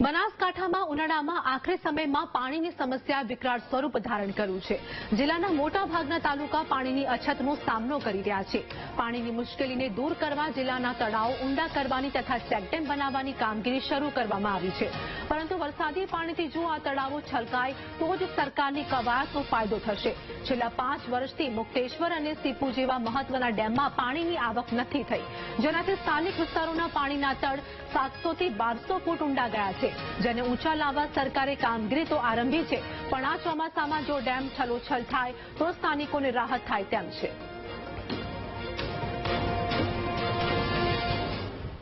બનાસકાંઠામાં ઉનાળામાં આખરે સમયમાં પાણીની સમસ્યા વિકરાળ સ્વરૂપ ધારણ કર્યું છે. જિલ્લાના મોટાભાગના તાલુકા પાણીની અછતનો સામનો કરી રહ્યા છે. પાણીની મુશ્કેલીને દૂર કરવા જિલ્લાના તળાવો ઊંડા કરવાની તથા ચેકડેમ બનાવવાની કામગીરી શરૂ કરવામાં આવી છે. પરંતુ વરસાદી પાણીથી જો આ તળાવો છલકાય, તો જ સરકારની કવાયતનો ફાયદો થશે. છેલ્લા પાંચ વર્ષથી મુક્તેશ્વર અને સીપુ જેવા મહત્વના ડેમમાં પાણીની આવક નથી થઈ. જેનાથી સ્થાનિક વિસ્તારોના પાણીના તળ સાતસોથી બારસો ફૂટ ઊંડા ગયા છે. જેને ઊંચા લાવવા સરકારે કામગીરી તો આરંભી છે, પણ આ ચોમાસામાં જો ડેમ છલોછલ થાય, તો સ્થાનિકોને રાહત થાય તેમ છે.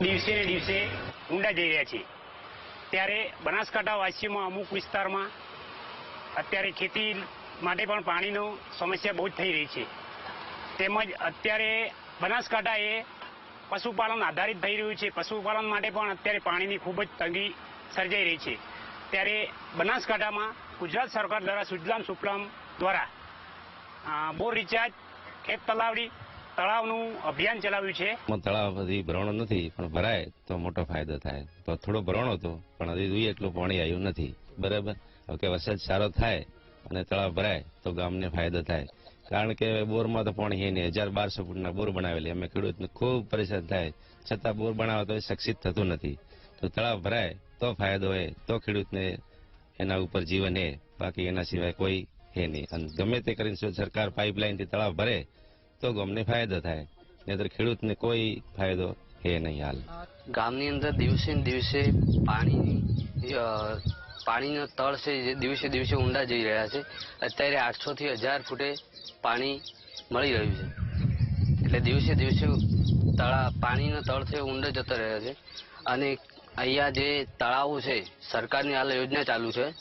દિવસે ને દિવસે ઊંડા જઈ રહ્યા છે ત્યારે બનાસકાંઠા અમુક વિસ્તારમાં અત્યારે ખેતી માટે પણ પાણીનો સમસ્યા બહુ જ થઈ રહી છે. તેમજ અત્યારે બનાસકાંઠા એ પશુપાલન આધારિત થઈ રહ્યું છે. પશુપાલન માટે પણ અત્યારે પાણીની ખૂબ જ તંગી સર્જાઈ રહી છે. ત્યારે બનાસકાંઠામાં ગુજરાત સરકાર દ્વારા સુજલામ સુફલામ દ્વારા બોર રિચાર્જ, ખેત તલાવડી, તળાવનું અભિયાન ચલાવ્યું છે. તળાવ બધી ભરણો નથી, પણ ભરાય તો મોટો ફાયદો થાય. તો થોડો ભરણો હતો, પણ હજી જોઈએ એટલું પાણી આવ્યું નથી. બરાબર? હવે કે વરસાદ સારો થાય અને તળાવ ભરાય, તો ગામને ફાયદો થાય. કારણ કે બોરમાં તો પાણી નહીં. હજાર બારસો ફૂટના બોર બનાવેલી. અમે ખેડૂતને ખૂબ પરેશાન થાય. છતાં બોર બનાવે તો એ સક્ષિત થતું નથી. તો તળાવ ભરાય તો ફાયદો હોય તો ખેડૂતને એના ઉપર જીવન હે બાકી એના સિવાય કોઈ હે નહીં. અને ગમે તે કરીને સરકાર પાઇપલાઇનથી તળાવ ભરે, તો ગામને ફાયદો થાય. નહીતર ખેડૂતને કોઈ ફાયદો હે નહીં હાલ. ગામની અંદર દિવસે દિવસે પાણીની પાણીનો તળ છે જે દિવસે દિવસે ઊંડા જઈ રહ્યા છે. અત્યારે આઠસો થી હજાર ફૂટે પાણી મળી રહ્યું છે. એટલે દિવસે દિવસે તળા, પાણીનો તળ છે ઊંડો જતો રહ્યો છે. અને અહીંયા જે તળાવો છે, સરકારની હાલ યોજના ચાલુ છે.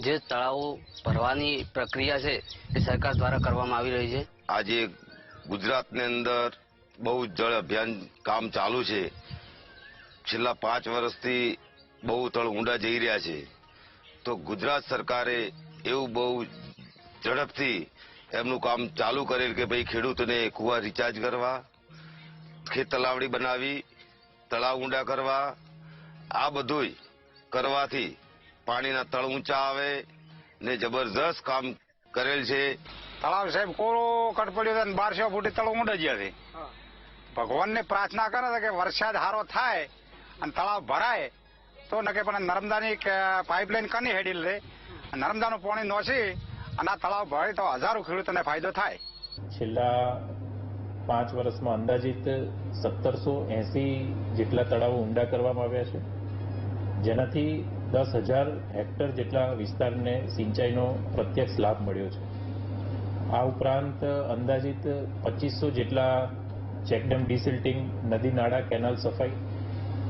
જે તળાવો ભરવાની પ્રક્રિયા છે, એ સરકાર દ્વારા કરવામાં આવી રહી છે. આજે ગુજરાતની અંદર બહુ જળ અભિયાન કામ ચાલુ છે. છેલ્લા પાંચ વર્ષથી બહુ તળ ઊંડા જઈ રહ્યા છે. તો ગુજરાત સરકારે એવું બહુ ઝડપથી એમનું કામ ચાલુ કરેલ કે ભાઈ ખેડૂતોને કુવા રિચાર્જ કરવા, ખેત તલાવડી બનાવી, તળાવ ઊંડા કરવા આ બધું કરવાથી પાણીના તળ ઊંચા આવે ને જબરજસ્ત કામ કરેલ છે. તળાવ સાહેબ કોરો કટ પડ્યો છે બારસો ફૂટી તળ ઊંડા ગયા છે. ભગવાનને પ્રાર્થના કરે છે કે વરસાદ હારો થાય અને તળાવ ભરાય તો નકે પણ નર્મદાની પાઇપલાઇન કની હેડી લે નર્મદાનું પાણી નોસી અને આ તળાવ ભરે તો હજારો ખેડૂતોને ફાયદો થાય. છેલ્લા પાંચ વર્ષમાં અંદાજિત સત્તરસો એસી જેટલા તળાવો ઊંડા કરવામાં આવ્યા છે. જેનાથી દસ હજાર હેક્ટર જેટલા વિસ્તારને સિંચાઈનો પ્રત્યક્ષ લાભ મળ્યો છે. આ ઉપરાંત અંદાજિત પચીસો જેટલા ચેકડેમ ડિસિલ્ટિંગ, નદી નાળા, કેનાલ સફાઈ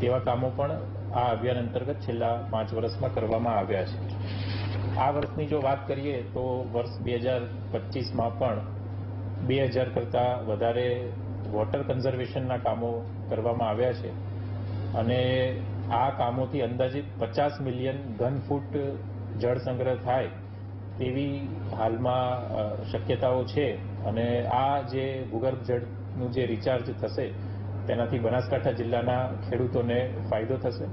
તેવા કામો પણ આ અભિયાન અંતર્ગત છેલ્લા પાંચ વર્ષમાં કરવામાં આવ્યા છે. આ વર્ષની જો વાત કરીએ તો વર્ષ બે હજાર પચીસમાં પણ બે હજાર કરતાં વધારે વોટર કન્ઝર્વેશનના કામો કરવામાં આવ્યા છે. અને આ કામોથી અંદાજિત પચાસ મિલિયન ઘન ફૂટ જળ સંગ્રહ થાય તેવી હાલમાં શક્યતાઓ છે. અને આ જે ભૂગર્ભ જળનું જે રિચાર્જ થશે, તેનાથી બનાસકાંઠા જિલ્લાના ખેડૂતોને ફાયદો થશે.